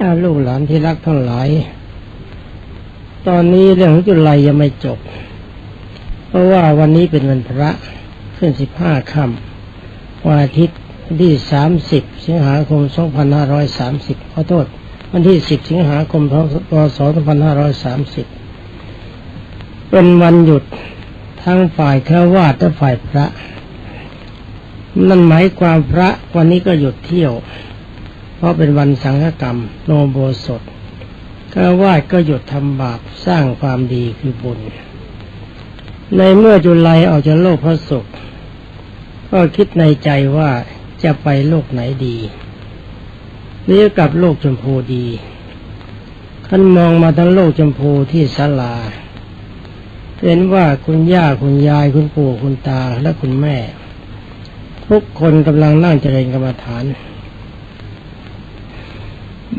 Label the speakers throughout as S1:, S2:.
S1: อาลูกหลานที่รักทั้งหลาย ตอนนี้เรื่องของจุลัยยังไม่จบ เพราะว่าวันนี้เป็นวันพระขึ้นสิบห้าค่ำวันอาทิตย์ที่สามสิบสิงหาคมสองพันห้าร้อยสามสิบขอโทษ วันที่สิบสิงหาคมพศสองพันห้าร้อยสามสิบเป็นวันหยุดทั้งฝ่ายแค่วาดและฝ่ายพระ นั่นหมายความพระวันนี้ก็หยุดเที่ยว เพราะเป็นวันสังฆกรรมโนโบสถก็วาดก็หยุดทำบาปสร้างความดีคือบุญ ในเมื่อจุลัยออกจากโลกพระสุข ก็คิดในใจว่าจะไปโลกไหนดีหรือกับโลกชมพูดีขันมองมาทั้งโลกชมพูที่ศาลาเห็นว่าคุณย่าคุณยายคุณปู่คุณตาและคุณแม่ ทุกคนกำลังนั่งเจริญกรรมฐาน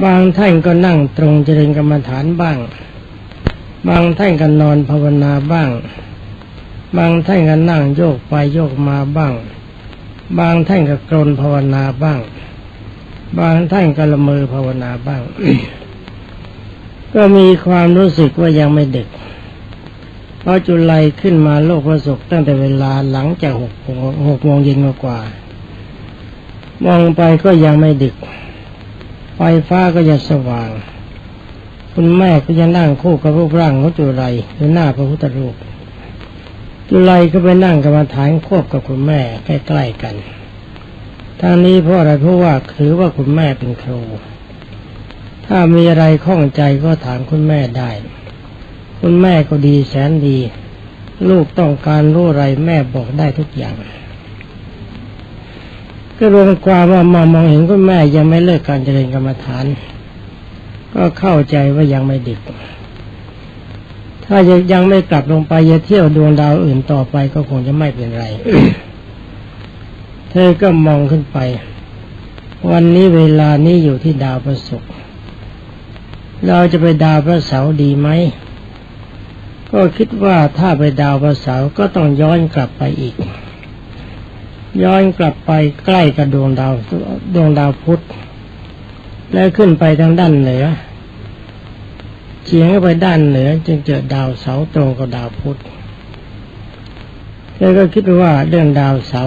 S1: บางท่านก็นั่งตรงเจริญกรรมฐานบ้าง บางท่านก็นอนภาวนาบ้าง บางท่านก็นั่งโยกไปโยกมาบ้าง บางท่านก็กรนภาวนาบ้าง บางท่านก็ละเมอภาวนาบ้าง ก็มีความรู้สึกว่ายังไม่เดึกเพราะจุลัยขึ้นมาโลกประสบตั้งแต่เวลาหลังจากหกโมงเย็นมากว่า มองไปก็ยังไม่ดึก ไฟฟ้าก็ยังสว่าง คุณแม่ก็ยังนั่งคู่กับรูปร่างของจุลัยหรือหน้าพระพุทธรูปจุลัยก็ไปนั่งกรรมฐานควบกับคุณแม่ใกล้ๆกันทางนี้เพราะอะไรเพราะว่าถือว่าคุณแม่เป็นครู ถ้ามีอะไรข้องใจก็ถามคุณแม่ได้ คุณแม่ก็ดีแสนดี ลูกต้องการรู้อะไรแม่บอกได้ทุกอย่าง ก็รวมความว่ามามองเห็นคุณแม่ยังไม่เลิกการเจริญกรรมฐาน ก็เข้าใจว่ายังไม่ดึก ถ้ายังไม่กลับลงไปจะเที่ยวดวงดาวอื่นต่อไปก็คงจะไม่เป็นไร เธอก็มองขึ้นไป วันนี้เวลานี้อยู่ที่ดาวประศุกร์เราจะไปดาวพระเสาร์ดีไหม ก็คิดว่าถ้าไปดาวพระเสาร์ก็ต้องย้อนกลับไปอีก ย้อนกลับไปใกล้กับดวงดาวดวงดาวพุธแล้วขึ้นไปทางด้านเหนือเฉียงไปด้านเหนือ จึงเจอดาวเสาตรงกับดาวพุธเธอก็คิดว่าเรื่องดาวเสา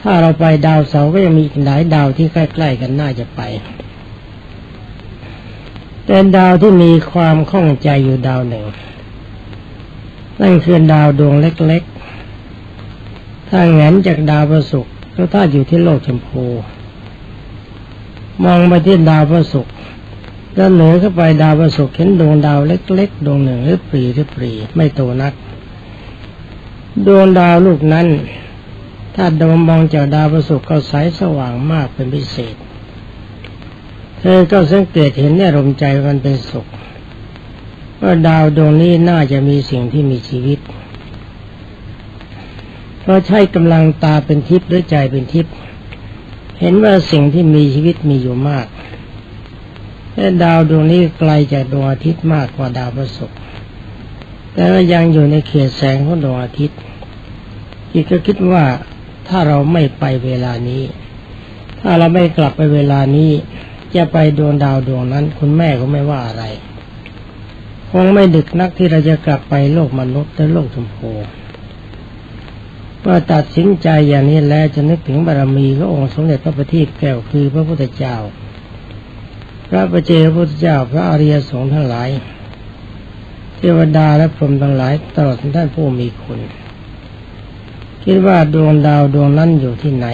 S1: ถ้าเราไปดาวเสาก็ยังมีหลายดาวที่ใกล้ๆกันน่าจะไป แต่ดาวที่มีความข้องใจอยู่ดาวหนึ่งนั่นคือดาวดวงเล็ก ถ้าแงนจากดาวประศุกร์ก็ถ้าอยู่ที่โลกชมพู มองไปที่ดาวประศุกร์ด้านเหนือเข้าไปดาวประศุกร์เห็นดวงดาวเล็กๆดวงหนึ่งหรือปรีหรือปรีไม่โตนัก ดวงดาวลูกนั้น ถ้าดมมองจากดาวประศุกร์ก็ใสสว่างมากเป็นพิเศษ เธอก็สังเกตเห็นเนี่ยลมใจมันเป็นสุขว่าดาวดวงนี้น่าจะมีสิ่งที่มีชีวิต เพราะใช้กำลังตาเป็นทิพย์ด้วยใจเป็นทิพย์เห็นว่าสิ่งที่มีชีวิตมีอยู่มากแต่ดาวดวงนี้ไกลจากดวงอาทิตย์มากกว่าดาวพระศุกร์แต่ว่ายังอยู่ในเขตแสงของดวงอาทิตย์อีกก็คิดว่าถ้าเราไม่ไปเวลานี้ ถ้าเราไม่กลับไปเวลานี้ จะไปดวงดาวดวงนั้น คุณแม่ก็ไม่ว่าอะไร คงไม่ดึกนักที่เราจะกลับไปโลกมนุษย์และโลกชมพู เมื่อตัดสินใจอย่างนี้แล้วจะนึกถึงบารมีขององค์สมเด็จพระบัณฑิแก้วคือพระพุทธเจ้า พระประเจพระพุทธเจ้าพระอริยสงฆ์ทั้งหลาย เทวดาและพรหมทั้งหลายตลอดท่านผู้มีคุณ คิดว่าดวงดาวดวงนั้นอยู่ที่ไหน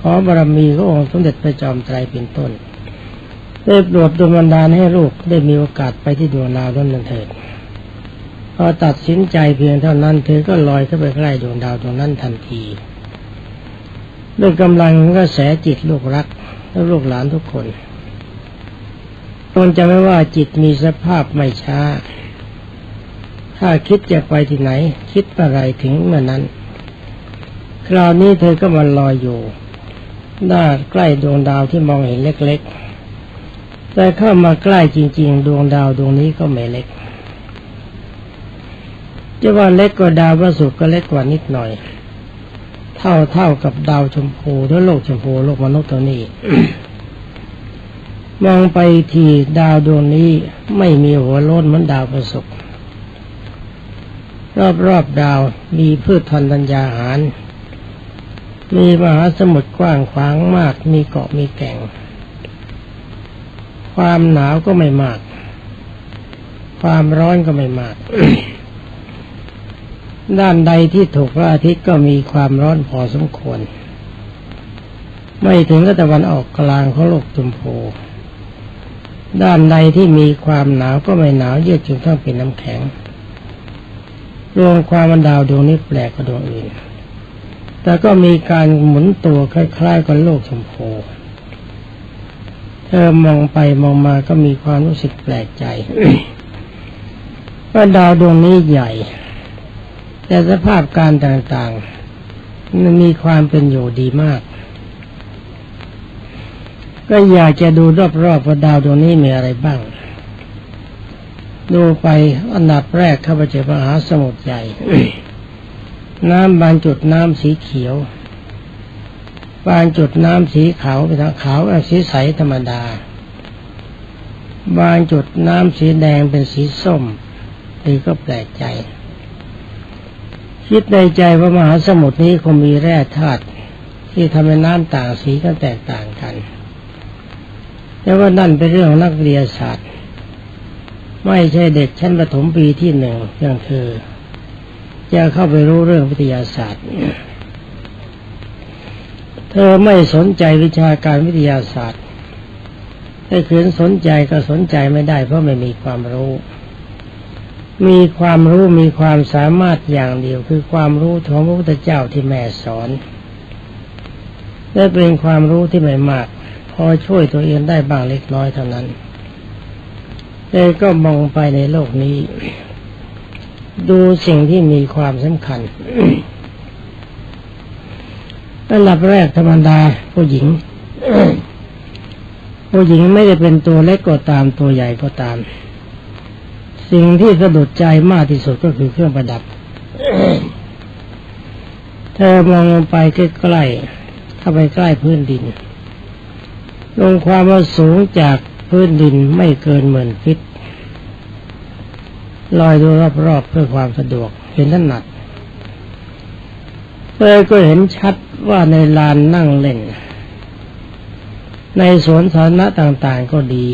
S1: ขอบารมีขององค์สมเด็จพระจอมไตรเป็นต้นได้โปรดดลบันดาให้ลูกได้มีโอกาสไปที่ดวงดาวนั้นเถิด พอตัดสินใจเพียงเท่านั้น เธอก็ลอยเข้าไปใกล้ดวงดาวดวงนั้นทันทีด้วยกำลังก็แสจิตลูกรักและลูกหลานทุกคนต้องจำไว้ว่าจิตมีสภาพไม่ช้า ถ้าคิดจะไปที่ไหน คิดอะไรถึงเมื่อนั้น คราวนี้เธอก็มาลอยอยู่ด้านใกล้ดวงดาวที่มองเห็นเล็กๆ แต่เข้ามาใกล้จริง ๆ ดวงดาวดวงนี้ก็ไม่เล็ก จะว่าเล็กกว่าดาวพระศุกร์ก็เล็กกว่านิดหน่อย เท่าเท่ากับดาวชมพูหรือโลกชมพูโลกมนุษย์ตัวนี้มองไปทีดาวดวงนี้ไม่มีหัวโล้นเหมือนดาวประสบรอบๆดาวมีพืชพันธัญญาหาร มีมหาสมุทรกว้างขวางมาก มีเกาะมีแก่ง ความหนาวก็ไม่มาก ความร้อนก็ไม่มาก ด้านใดที่ถูกพระอาทิตย์ก็มีความร้อนพอสมควร ไม่ถึงกับตะวันออกกลางของโลกจุมโพด้านใดที่มีความหนาวก็ไม่หนาวเยือกจนต้องเป็นน้ำแข็ง รวมความมันดาวดวงนี้แปลกกว่าดวงอื่น แต่ก็มีการหมุนตัวคล้ายๆกับโลกชมพูเธอมองไปมองมาก็มีความรู้สึกแปลกใจว่าดาวดวงนี้ใหญ่ แต่สภาพการต่างๆมันมีความเป็นอยู่ดีมาก ก็อยากจะดูรอบๆว่าดาวดวงนี้มีอะไรบ้าง ดูไปอันดับแรกข้าพเจ้ามหาสมุทรใหญ่ น้ำบางจุดน้ำสีเขียว บางจุดน้ำสีขาวเป็นทางขาวสีใสธรรมดา บางจุดน้ำสีแดงเป็นสีส้มนี่ก็แปลกใจ คิดในใจว่ามหาสมุทรนี้คงมีแร่ธาตุที่ทำให้น้ำต่างสีก็แตกต่างกัน แต่ว่านั่นเป็นเรื่องนักวิทยาศาสตร์ ไม่ใช่เด็กชั้นประถมปีที่หนึ่งอย่างเธอจะเข้าไปรู้เรื่องวิทยาศาสตร์ เธอไม่สนใจวิชาการวิทยาศาสตร์ถ้าขืนสนใจก็สนใจไม่ได้เพราะไม่มีความรู้ มีความรู้มีความสามารถอย่างเดียวคือความรู้ของพระพุทธเจ้าที่แม่สอนและเป็นความรู้ที่ไม่มาก พอช่วยตัวเองได้บ้างเล็กน้อยเท่านั้นแต่ก็มองไปในโลกนี้ ดูสิ่งที่มีความสำคัญอันดับแรกธรรมดาผู้หญิงผู้หญิงไม่ได้เป็นตัวเล็กก็ตามตัวใหญ่ก็ตาม สิ่งที่สะดุดใจมากที่สุดก็คือเครื่องประดับ เธอมองลงไปใกล้ๆเข้าไปใกล้พื้นดิน ลงความว่าสูงจากพื้นดินไม่เกินหมื่นฟิตลอยดูรอบๆเพื่อความสะดวก เห็นถนัดเธอก็เห็นชัดว่าในลานนั่งเล่น ในสวนสาธารณะต่างๆก็ดี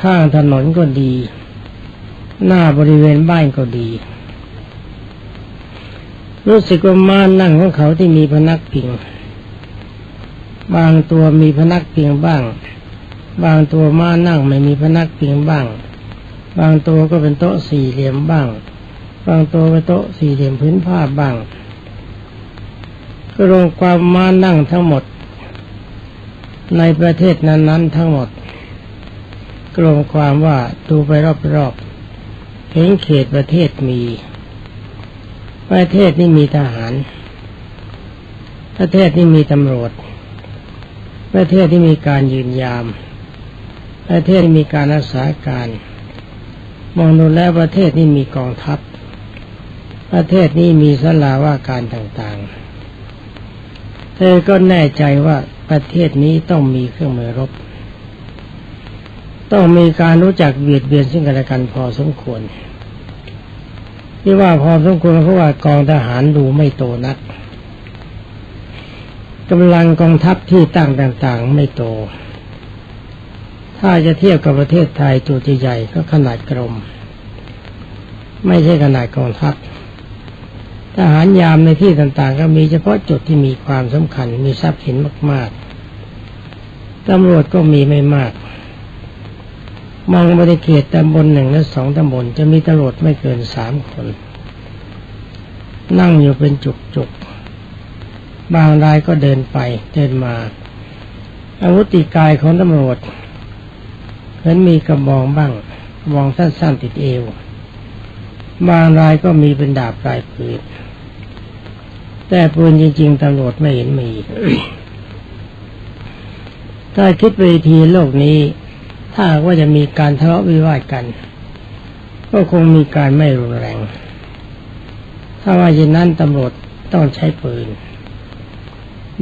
S1: ข้างถนนก็ดี หน้าบริเวณบ้านก็ดี รู้สึกว่าม้านั่งของเขาที่มีพนักพิง บางตัวมีพนักพิงบ้าง บางตัวม้านั่งไม่มีพนักพิงบ้าง บางตัวก็เป็นโต๊ะสี่เหลี่ยมบ้าง บางตัวเป็นโต๊ะสี่เหลี่ยมพื้นผ้าบ้างก็รวมความม้านั่งทั้งหมด ในประเทศนั้นๆทั้งหมดกรวมความว่าดูไปรอบ ๆเห็นเขตประเทศมี ประเทศนี้มีทหาร ประเทศนี้มีตำรวจ ประเทศที่มีการยืนยาม ประเทศที่มีการรักษาการ มองดูแล้วประเทศนี้มีกองทัพ ประเทศนี้มีสลาว่าการต่างๆ เธอก็แน่ใจว่าประเทศนี้ต้องมีเครื่องมือรบ ต้องมีการรู้จักเบียดเบียนซึ่งกันและกันพอสมควรที่ว่าพอสมควรเพราะว่ากองทหารดูไม่โตนักกำลังกองทัพที่ตั้งต่างๆ ไม่โต ถ้าจะเทียบกับประเทศไทยตัวใหญ่ก็ขนาดกรม ไม่ใช่ขนาดกองทัพทหารยามในที่ต่างๆ ก็มีเฉพาะจุดที่มีความสำคัญมีทรัพย์สินมากๆตำรวจก็มีไม่มาก มองบริเขตตำบลหนึ่งและสองตำบลจะมีตำรวจไม่เกินสามคน นั่งอยู่เป็นจุกๆบางรายก็เดินไปเดินมา อาวุธติกายของตำรวจเห็นมีกระบองบ้างกระบองสั้นๆติดเอว บางรายก็มีเป็นดาบปลายปืนแต่ปืนจริง ๆตำรวจไม่เห็นมี ถ้าคิดไปทีโลกนี้ ถ้าว่าจะมีการทะเลาะวิวาทกัน ก็คงมีการไม่รุนแรง ถ้าว่าอย่างนั้นตำรวจต้องใช้ปืน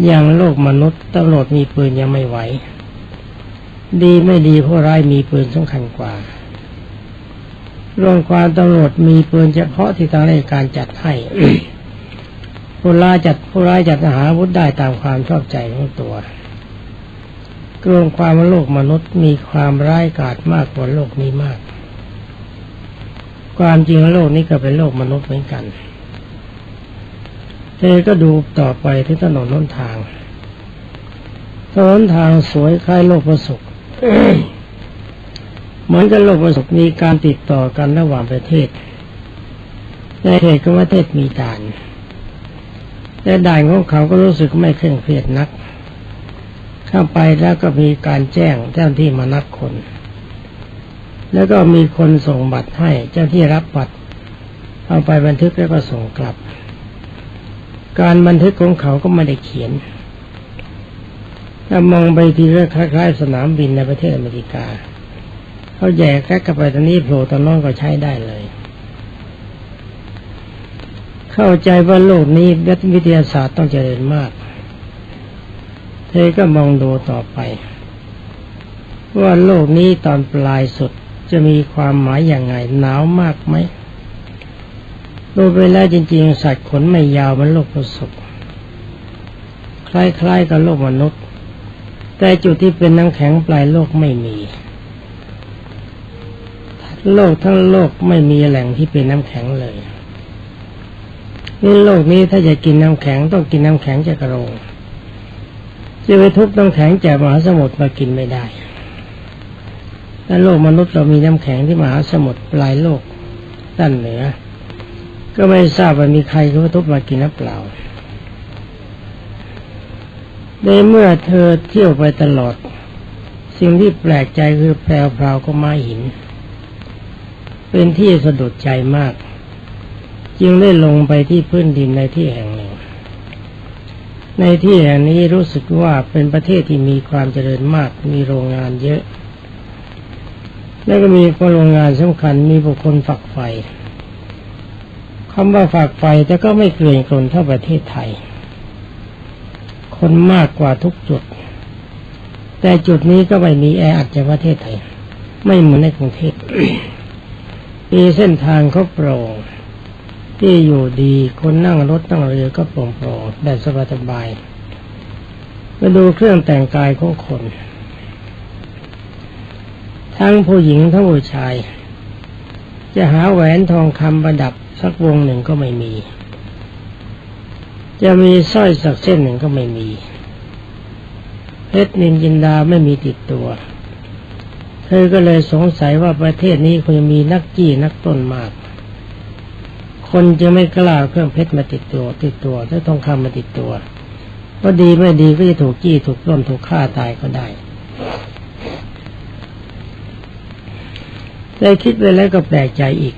S1: อย่างโลกมนุษย์ตำรวจมีปืนยังไม่ไหว ดีไม่ดีผู้ร้ายมีปืนสำคัญกว่าโรงความตำรวจมีปืนเฉพาะที่ทางราชการจัดให้ผู้ร้ายจัดผู้ร้ายจัดหาอาวุธได้ตามความชอบใจของตัว กรงความว่าโลกมนุษย์มีความร้ายกาจมากกว่าโลกนี้มาก ความจริงโลกนี้ก็เป็นโลกมนุษย์เหมือนกันเธอก็ดูต่อไปที่ถนนน้นทางถนนทางสวยคล้ายโลกประสบเหมือนกับโลกประสบมีการติดต่อกันระหว่างประเทศ ในเขตของประเทศมีด่านแต่ด่านของเขาก็รู้สึกไม่เคร่งเครียดนัก เข้าไปแล้วก็มีการแจ้งเจ้าที่มานัดคน แล้วก็มีคนส่งบัตรให้เจ้าที่รับบัตรเอาไปบันทึกแล้วก็ส่งกลับ การบันทึกของเขาก็ไม่ได้เขียนถ้ามองไปทีแรกคล้ายๆ สนามบินในประเทศอเมริกาเขาแยกแค่กับไปตอนนี้โผล่ตอนน้องก็ใช้ได้เลย เข้าใจว่าโลกนี้วิทยาศาสตร์ต้องเจริญมาก เธอก็มองดูต่อไป ว่าโลกนี้ตอนปลายสุดจะมีความหมายอย่างไงหนาวมากไหมดูไปแล้วจริงๆ สัตว์ขนไม่ยาวมันโลกประสบคล้ายๆกับโลกมนุษย์ แต่จุดที่เป็นน้ำแข็งปลายโลกไม่มีโลกทั้งโลกไม่มีแหล่งที่เป็นน้ำแข็งเลยนี่โลกนี้ถ้าจะกินน้ำแข็งต้องกินน้ำแข็งจากกระโรง จะไปทุบน้ำแข็งจากมหาสมุทรมากินไม่ได้และโลกมนุษย์เรามีน้ำแข็งที่มหาสมุทรปลายโลกด้านเหนือ ก็ไม่ทราบว่ามีใครเขาทุบมากินน้ำเปล่าในเมื่อเธอเที่ยวไปตลอด สิ่งที่แปลกใจคือแพรวพราวก็ไม้หิน เป็นที่สะดุดใจมาก จึงได้ลงไปที่พื้นดินในที่แห่งหนึ่ง ในที่แห่งนี้รู้สึกว่าเป็นประเทศที่มีความเจริญมาก มีโรงงานเยอะ แล้วก็มีโรงงานสำคัญ มีบุคคลฝักใฝ่คำว่าฝักใฝ่แต่ก็ไม่เกลื่อนกลนเท่าประเทศไทย คนมากกว่าทุกจุด แต่จุดนี้ก็ไม่มีแออัดจากประเทศไทย ไม่เหมือนในกรุงเทพมีเส้นทางเขาโปร่ง ที่อยู่ดีคนนั่งรถนั่งเรือก็โปร่งโปร่งแบบสบายสบายมาดูเครื่องแต่งกายของคน ทั้งผู้หญิงทั้งผู้ชาย จะหาแหวนทองคำประดับสักวงหนึ่งก็ไม่มี จะมีสร้อยสักเส้นหนึ่งก็ไม่มี เพชรนินจินดาไม่มีติดตัว เธอก็เลยสงสัยว่าประเทศนี้คงมีนักจี้นักต้นมาก คนจะไม่กล้าเครื่องเพชรมาติดตัว ติดตัวถ้าทองคำมาติดตัวก็ดีไม่ดีก็จะถูกจี้ถูกปล้นถูกฆ่าตายก็ได้ได้คิดไปแล้วก็แปลกใจอีก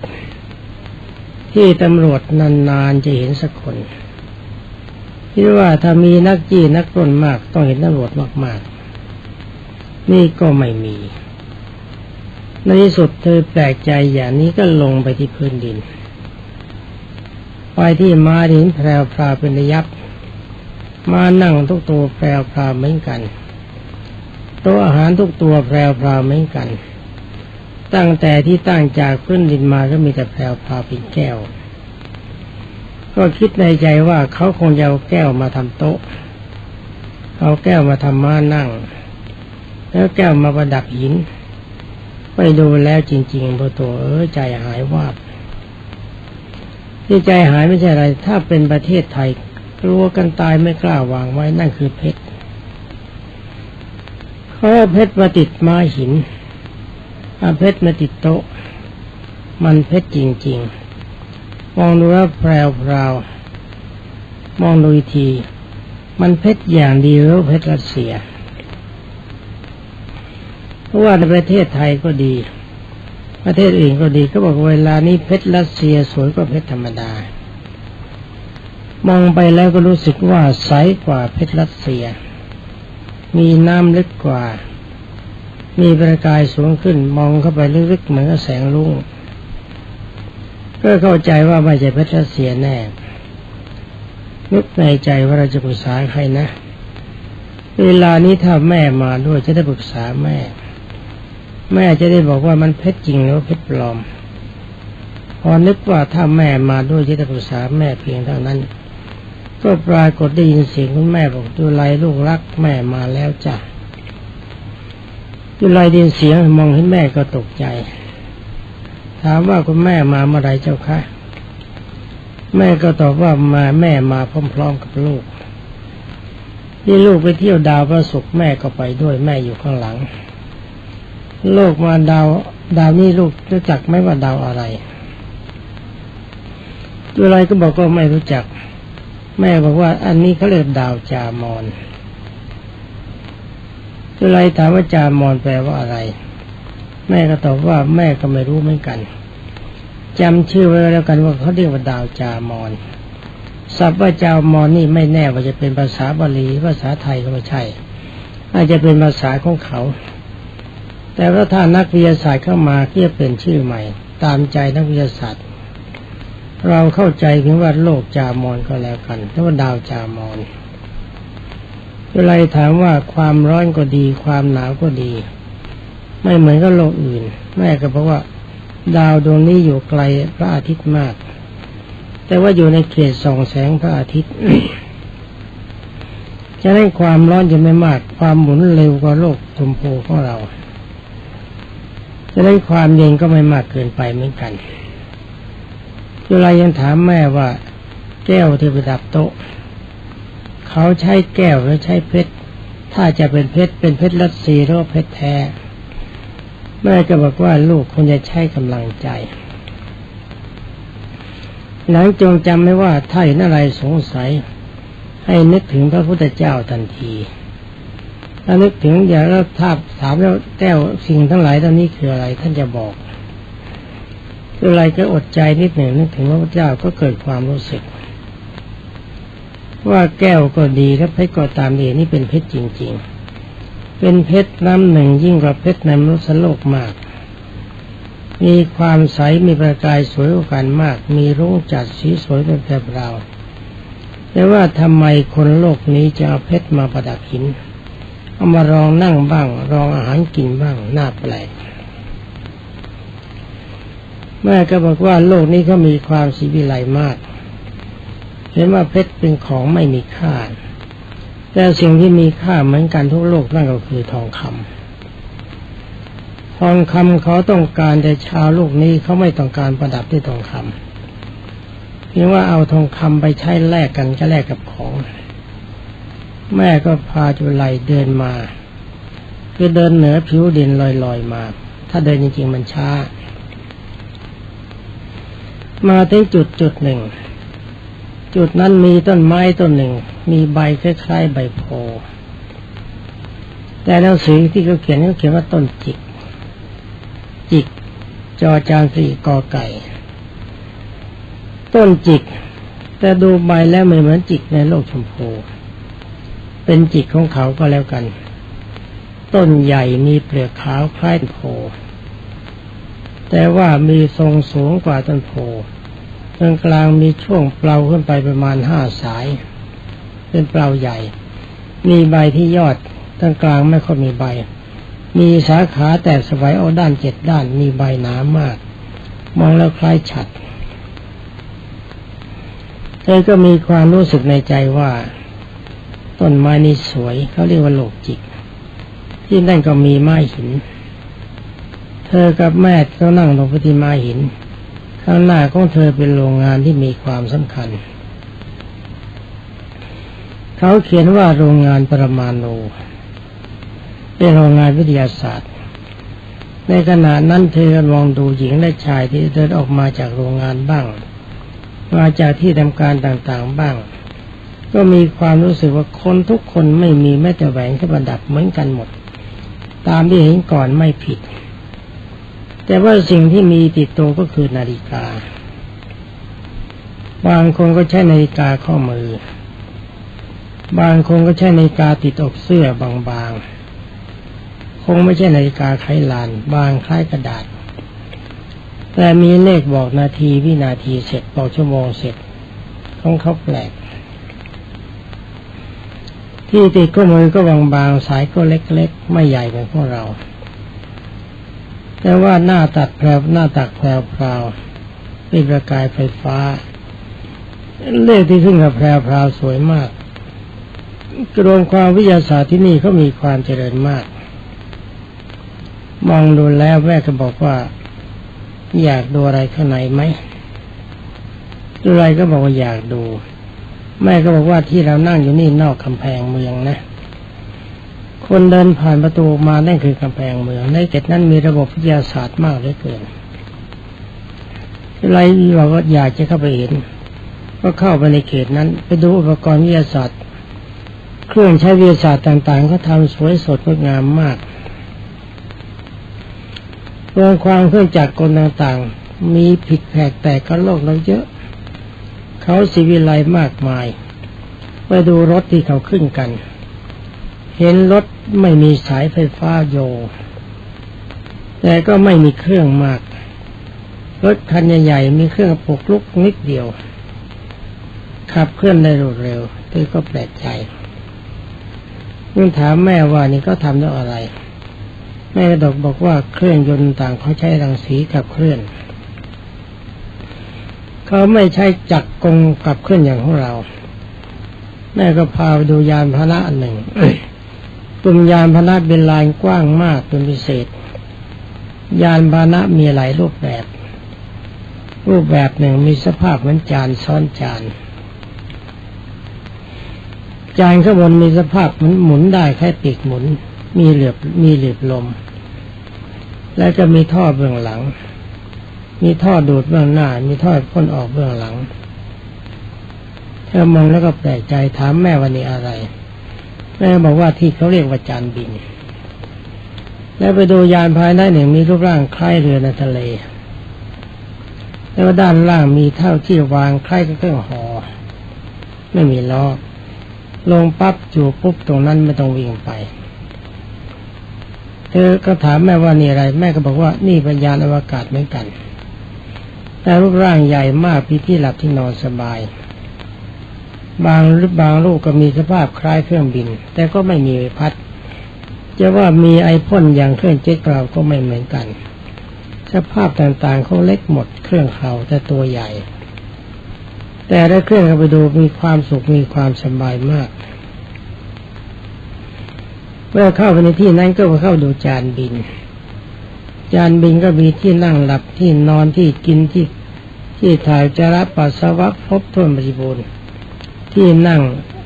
S1: ที่ตำรวจนานๆจะเห็นสักคนคิดว่าถ้ามีนักจี้นักปล้นมากต้องเห็นตำรวจมากๆ นี่ก็ไม่มี ในที่สุดเธอแปลกใจอย่างนี้ก็ลงไปที่พื้นดิน ไปที่มาหินแพรวพราเป็นระยับ มานั่งทุกตัวแพรวพราเหมือนกันโต๊ะอาหารทุกตัวแพรวพราเหมือนกัน ตั้งแต่ที่ตั้งจากพื้นดินมาก็มีแต่แพรวพราเป็นแก้ว ก็คิดในใจว่าเขาคงจะเอาแก้วมาทำโต๊ะ เอาแก้วมาทำม้านั่ง แล้วแก้วมาประดับหิน ไปดูแล้วจริงๆพอตัวเออใจหายวาบ ที่ใจหายไม่ใช่อะไร ถ้าเป็นประเทศไทยกลัวกันตายไม่กล้าวางไว้นั่นคือเพชรเขาเอาเพชรมาติดไม้หินเอาเพชรมาติดโต๊ะ มันเพชรจริง ๆ มองดูว่าแพรวพราวมองดูอีที มันเพชรอย่างดีหรือเพชรรัสเซียเพราะว่าในประเทศไทยก็ดี ประเทศอื่นก็ดีก็บอกเวลานี้เพชรรัสเซียสวยกว่าเพชรธรรมดา มองไปแล้วก็รู้สึกว่าใสกว่าเพชรรัสเซีย มีน้ำลึกกว่า มีประกายสูงขึ้นมองเข้าไปลึกๆเหมือนแสงลุ่งก็เข้าใจว่าไม่ใช่เพชรรัสเซียแน่นึกในใจว่าเราจะปรึกษาใครนะ เวลานี้ถ้าแม่มาด้วยจะได้ปรึกษาแม่ แม่จะได้บอกว่ามันเพชรจริงหรือเพชรปลอม พอนึกว่าถ้าแม่มาด้วยจะได้ปรึกษาแม่เพียงเท่านั้น ก็ปรากฏได้ยินเสียงคุณแม่บอกดูไรลูกรักแม่มาแล้วจ้ะดูไรดินเสียงมองเห็นแม่ก็ตกใจ ถามว่าคุณแม่มาเมื่อไรเจ้าคะแม่ก็ตอบว่ามาแม่มาพร้อมๆกับลูกที่ลูกไปเที่ยวดาวพระศุกร์แม่ก็ไปด้วยแม่อยู่ข้างหลัง ลกมาดาว ดาวนี้ลูกรู้จักไหมว่าดาวอะไรดูอะไรก็บอกว่าไม่รู้จัก แม่บอกว่า อันนี้เขาเรียกดาวจามอนดูอะไรถามว่าจามอนแปลว่าอะไร แม่ก็ตอบว่าแม่ก็ไม่รู้เหมือนกันจำชื่อไว้แล้วกันว่าเขาเรียกว่าดาวจามอนศัพท์ว่าจามอนนี่ไม่แน่ว่าจะเป็นภาษาบาลีภาษาไทยก็ไม่ใช่ อาจจะเป็นภาษาของเขา แต่ว่าถ้านักวิทยาศาสตร์เข้ามาเรียเป็นชื่อใหม่ ตามใจนักวิทยาศาสตร์ เราเข้าใจเพียงว่าโลกจามอนก็แล้วกันแล้ว่าดาวจามอนเวลาถามว่าความร้อนก็ดี ความหนาวก็ดี ไม่เหมือนกับโลกอื่น แม่ก็บอกว่า ดาวดวงนี้อยู่ไกลพระอาทิตย์มาก แต่ว่าอยู่ในเขตส่องแสงพระอาทิตย์จะได้ความร้อนจะไม่มาก ความหมุนเร็วกว่าโลกชมพูของเรา จะได้ความเย็นก็ไม่มากเกินไปเหมือนกันจุลายังถามแม่ว่า แก้วที่ประดับโต๊ะ เขาใช้แก้วหรือใช้เพชร ถ้าจะเป็นเพชรเป็นเพชรลัดซีหรือเพชรแท้ แม่ก็บอกว่าลูกคงจะใช้กำลังใจหลังจงจำไม่ว่าถ้าเห็นอะไรสงสัย ให้นึกถึงพระพุทธเจ้าทันที ถ้านึกถึงอย่าแล้วถ้าถามแล้วแก้วสิ่งทั้งหลายตอนนี้คืออะไร ท่านจะบอกอะไรก็อดใจนิดหนึ่งนึกถึงพระพุทธเจ้าก็เกิดความรู้สึก ว่าแก้วก็ดีและเพชรก็ตามดีนี่เป็นเพชรจริง ๆ เป็นเพชรน้ำหนึ่งยิ่งกว่าเพชรในมนุษย์โลกมาก มีความใสมีประกายสวยกว่ากันมาก มีรุ่งจัดสีสวยเป็นแบบเราแต่ว่าทำไมคนโลกนี้จะเอาเพชรมาประดับหิน เอามารองนั่งบ้าง รองอาหารกินบ้างน่าแปลกแม่ก็บอกว่าโลกนี้เขามีความสีวิไลมากเห็นว่าเพชรเป็นของไม่มีค่าแต่สิ่งที่มีค่าเหมือนกันทุกโลกนั่นก็คือทองคำทองคำเขาต้องการแต่ชาวโลกนี้เขาไม่ต้องการประดับด้วยทองคำเพียงว่าเอาทองคำไปใช้แลกกันก็แลกกับของ แม่ก็พาจุไลเดินมา คือเดินเหนือผิวดินลอยๆมา ถ้าเดินจริงๆมันช้า มาถึงจุดจุดหนึ่ง จุดนั้นมีต้นไม้ต้นหนึ่ง มีใบคล้ายๆใบโพแต่หนังสือที่เขาเขียนเขาเขียนว่าต้นจิก จิก จอจานสี่กอไก่ ต้นจิก แต่ดูใบแล้วไม่เหมือนจิกในโลกชมพู เป็นจิกของเขาก็แล้วกัน ต้นใหญ่มีเปลือกขาวคล้ายโพ แต่ว่ามีทรงสูงกว่าต้นโพตรงกลางมีช่วงเปล่าขึ้นไปประมาณห้าสาย เป็นเปล่าใหญ่ มีใบที่ยอดตรงกลางไม่ค่อยมีใบ มีสาขาแตกสบายเอาด้านเจ็ดด้านมีใบหนามาก มองแล้วคล้ายฉัดเธอก็มีความรู้สึกในใจว่า ต้นไม้นี้สวยเขาเรียกว่าโลกจิก ที่นั่นก็มีไม้หิน เธอกับแม่ก็นั่งตรงปฏิมาหิน ข้างหน้าของเธอเป็นโรงงานที่มีความสำคัญ เขาเขียนว่าโรงงานปรมาณูเป็นโรงงานวิทยาศาสตร์ ในขณะนั้นเธอมองดูหญิงและชายที่เดินออกมาจากโรงงานบ้าง มาจากที่ทำการต่างๆบ้าง ก็มีความรู้สึกว่าคนทุกคนไม่มีแม้แต่แหวนที่ประดับเหมือนกันหมด ตามที่เห็นก่อนไม่ผิด แต่ว่าสิ่งที่มีติดตัวก็คือนาฬิกา บางคนก็ใช้นาฬิกาข้อมือ บางคนก็ใช้นาฬิกาติดอกเสื้อบางๆ คงไม่ใช่นาฬิกาไขลาน บางคล้ายกระดาษ แต่มีเลขบอกนาทีวินาทีเสร็จบอกชั่วโมงเสร็จของเขาแปลก ที่ติดข้อมือก็บางๆสายก็เล็กๆ ไม่ใหญ่เหมือนพวกเรา แต่ว่าหน้าตัดแพรวหน้าตักแพรวพราวมีประกายไฟฟ้า เลขที่ขึ้นกับแพรวพราวสวยมากกรวมความวิทยาศาสตร์ที่นี่เขามีความเจริญมาก มองดูแล้วแม่ก็บอกว่า อยากดูอะไรข้างในไหมดูอะไรก็บอกว่าอยากดู แม่ก็บอกว่าที่เรานั่งอยู่นี่นอกกำแพงเมืองนะคนเดินผ่านประตูมานั่นคือกำแพงเมือง ในเกตนั้นมีระบบวิทยาศาสตร์มากเหลือเกินอะไรบอกว่าอยากจะเข้าไปเห็น ก็เข้าไปในเขตนั้น ไปดูอุปกรณ์วิทยาศาสตร์ เครื่องใช้วิทยาศาสตร์ต่างๆก็ทำสวยสดงดงามมากเรื่องความเครื่องจักรกลต่างๆ มีผิดแผกแต่ก็โลกเราเยอะ เขาสิวิไลมากมายไปดูรถที่เขาขึ้นกัน เห็นรถไม่มีสายไฟฟ้าโยแต่ก็ไม่มีเครื่องมาก รถคันใหญ่ๆมีเครื่องปลุกลุกนิดเดียว ขับเคลื่อนได้รวดเร็วที่ก็แปลกใจมึงถามแม่ว่านี่ก็ทำด้วยอะไร แม่กระดกบอกว่าเครื่องยนต์ต่างเขาใช้รังสีกับเคลื่อน เขาไม่ใช่จักรกงกับเคลื่อนอย่างของเราแม่ก็พาไปดูยานพาหนะอันหนึ่งกลุ่มยานพาหนะเป็นลายกว้างมากเป็นพิเศษ ยานพาหนะมีหลายรูปแบบ รูปแบบหนึ่งมีสภาพเหมือนจานซ้อนจาน จานข้างบนมีสภาพเหมือนหมุนได้แค่ปีกหมุน มีเหลือบมีเหลือบลม แล้วก็มีท่อเบื้องหลัง มีท่อดูดเบื้องหน้า มีท่อพ่นออกเบื้องหลังเธอมองแล้วก็แปลกใจถามแม่วันนี้อะไร แม่บอกว่าที่เขาเรียกว่าจานบิน แล้วไปดูยานภายในหนึ่งมีรูปร่างคล้ายเรือในทะเล แล้วด้านล่างมีเท่าที่วางคล้ายกับเครื่องหอ ไม่มีล้อลงปั๊บจู่ปุ๊บตรงนั้นไม่ต้องวิ่งไป เธอก็ถามแม่ว่านี่อะไร แม่ก็บอกว่านี่เป็นยานอวกาศเหมือนกัน แต่รูปร่างใหญ่มากพี่ที่หลับที่นอนสบาย บางหรือบางลูกก็มีสภาพคล้ายเครื่องบิน แต่ก็ไม่มีใบพัด จะว่ามีไอพ่นอย่างเครื่องเจ็ตเราก็ไม่เหมือนกัน สภาพต่างๆเขาเล็กหมดเครื่องเขาแต่ตัวใหญ่ แต่ได้เครื่องเข้าไปดูมีความสุขมีความสบายมากเมื่อเข้าไปในที่นั้นก็เข้าดูจานบิน จานบินก็มีที่นั่งหลับที่นอนที่กินที่ ที่ถ่ายจาระปัสสาวะครบถ้วนบริบูรณ์ที่นั่ง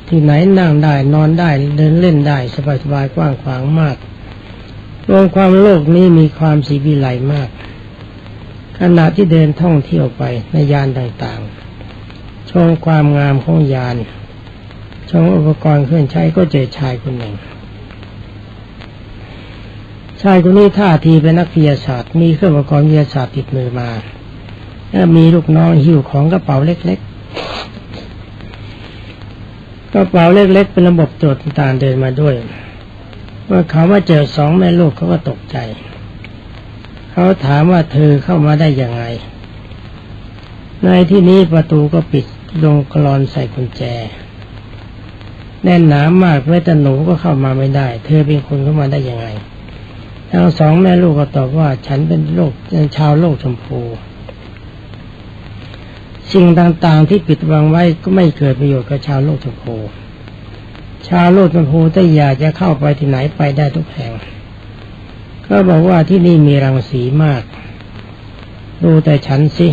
S1: ที่ไหนนั่งได้นอนได้เดินเล่นได้สบายสบายกว้างขวางมากรวมความโลกนี้มีความสีวิไลมาก ขณะที่เดินท่องเที่ยวไปในยานต่างๆ ชมความงามของยานชมอุปกรณ์เครื่องใช้ก็เจอชายคนหนึ่ง ชายคนนี้ท่าทีเป็นนักวิทยาศาสตร์มีเครื่องอุปกรณ์วิทยาศาสตร์ติดมือมา แล้วมีลูกน้องหิ้วของกระเป๋าเล็กๆกระเป๋าเล็กๆเป็นระบบตรวจต่างเดินมาด้วย เมื่อเขามาเจอสองแม่ลูกเขาก็ตกใจ เขาถามว่าเธอเข้ามาได้ยังไง ในที่นี้ประตูก็ปิดลงกรอนใส่กุญแจ แน่นหนามากแม้แต่หนูก็เข้ามาไม่ได้ เธอเป็นคนเข้ามาได้ยังไงทั้งสองแม่ลูกก็ตอบว่า ฉันเป็นโลกชาวโลกชมพู สิ่งต่างๆ ที่ปิดวางไว้ก็ไม่เกิดประโยชน์กับชาวโลกชมพูชาวโลกชมพูถ้าอยากจะเข้าไปที่ไหนไปได้ทุกแห่ง ก็บอกว่าที่นี่มีรังสีมาก ดูแต่ฉันสิ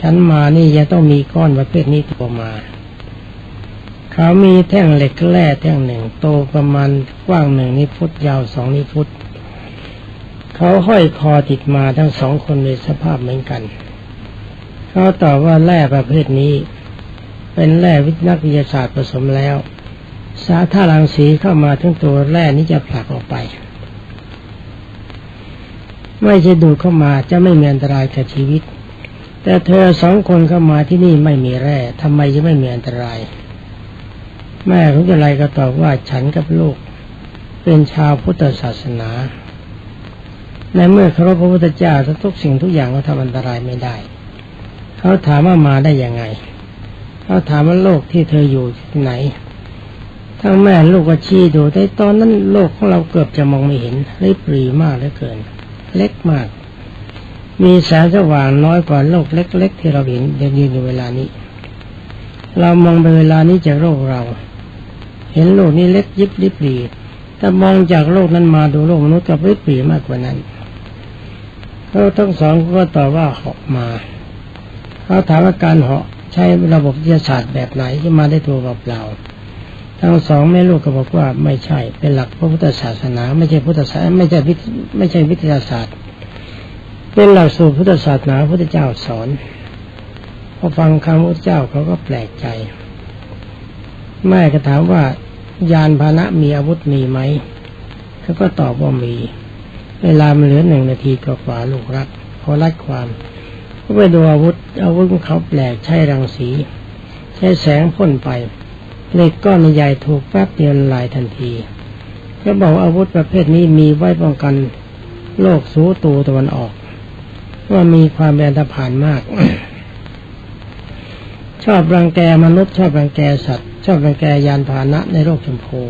S1: ฉันมานี่ยังต้องมีก้อนประเภทนี้ตัวมา เขามีแท่งเหล็กแร่แท่งหนึ่ง โตประมาณกว้างหนึ่งนิ้วฟุตยาวสองนิ้วฟุตเขาห้อยคอติดมาทั้งสองคนในสภาพเหมือนกัน เขาตอบว่าแร่ประเภทนี้ เป็นแร่วิทยาวิทยาศาสตร์ผสมแล้ว สาธารังสีเข้ามาทั้งตัวแร่นี้จะผลักออกไป ไม่ใช่ดูดเข้ามาจะไม่มีอันตรายกับชีวิต แต่เธอสองคนเข้ามาที่นี่ไม่มีแร่ทำไมจะไม่มีอันตราย แม่ของจะไรก็ตอบว่าฉันกับลูก เป็นชาวพุทธศาสนาในเมื่อเคารพพระพุทธเจ้าทุกสิ่งทุกอย่างก็ทำอันตรายไม่ได้ เขาถามว่ามาได้ยังไง เขาถามว่าโลกที่เธออยู่ที่ไหนทั้งแม่ลูกก็ชี้ดูแต่ตอนนั้นโลกของเราเกือบจะมองไม่เห็นริบหรีมากเหลือเกิน เล็กมาก มีแสงสว่างน้อยกว่าโลกเล็ก ๆ ที่เราเห็นเดินยืนอยู่เวลานี้ เรามองไปเวลานี้จากโลกเรา เห็นโลกนี้เล็กยิบริบหรีแต่มองจากโลกนั้นมาดูโลกมนุษย์กับริบหรีมากกว่านั้นเขาทั้งสองก็ตอบว่าเหาะมา เขาถามว่าการเหาะใช้ระบบวิทยาศาสตร์แบบไหนที่มาได้ตัวเปล่าๆทั้งสองแม่ลูกก็บอกว่าไม่ใช่เป็นหลักพระพุทธศาสนา ไม่ใช่พุทธศาสนาไม่ใช่วิไม่ใช่วิทยาศาสตร์ เป็นหลักสูตรพุทธศาสนาพระพุทธเจ้าสอนพอฟังคำพระพุทธเจ้าเขาก็แปลกใจแม่ก็ถามว่ายานพาหนะมีอาวุธมีไหมเขาก็ตอบว่ามี เวลามันเหลือหนึ่งนาทีก็กว่าลูกรักพอรัดความ ไปดูอาวุธอาวุธของเขาแปลกใช้รังสี ใช้แสงพ่นไปเหล็กก้อนใหญ่ถูกแป๊บเดียวลายทันทีก็บอกอาวุธประเภทนี้มีไว้ป้องกันโลกสูตูตะวันออก ว่ามีความแบนตะผ่านมาก ชอบรังแกมนุษย์ชอบรังแกสัตว์ ชอบรังแกยานพาหนะในโลกชมพู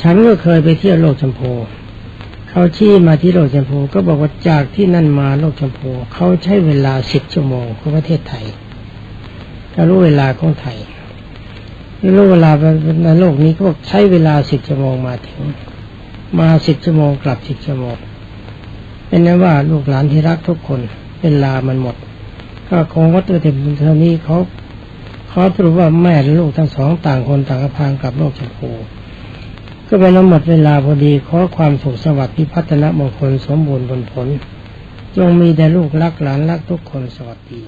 S1: ฉันก็เคยไปเที่ยวโลกชมพู เขาชี้มาที่โลกชมพู ก็บอกว่าจากที่นั่นมาโลกชมพูเขาใช้เวลาสิบชั่วโมงของประเทศไทยก็รู้เวลาของไทยรู้เวลาในโลกนี้ก็บอกใช้เวลาสิบชั่วโมงมาถึง มาสิบชั่วโมงกลับสิบชั่วโมงเป็นนั้นว่าลูกหลานที่รักทุกคนเวลามันหมด ก็คงว่าตัวเต็มเท่านี้เขาเขาสรุปว่าแม่และลูกทั้งสองต่างคนต่างพางกลับโลกชมพู ก็เป็นหมดเวลาพอดีขอความสุขสวัสดิ์พิพัฒนมงคลสมบูรณ์ผลผล จงมีแต่ลูกรักหลานรักทุกคนสวัสดี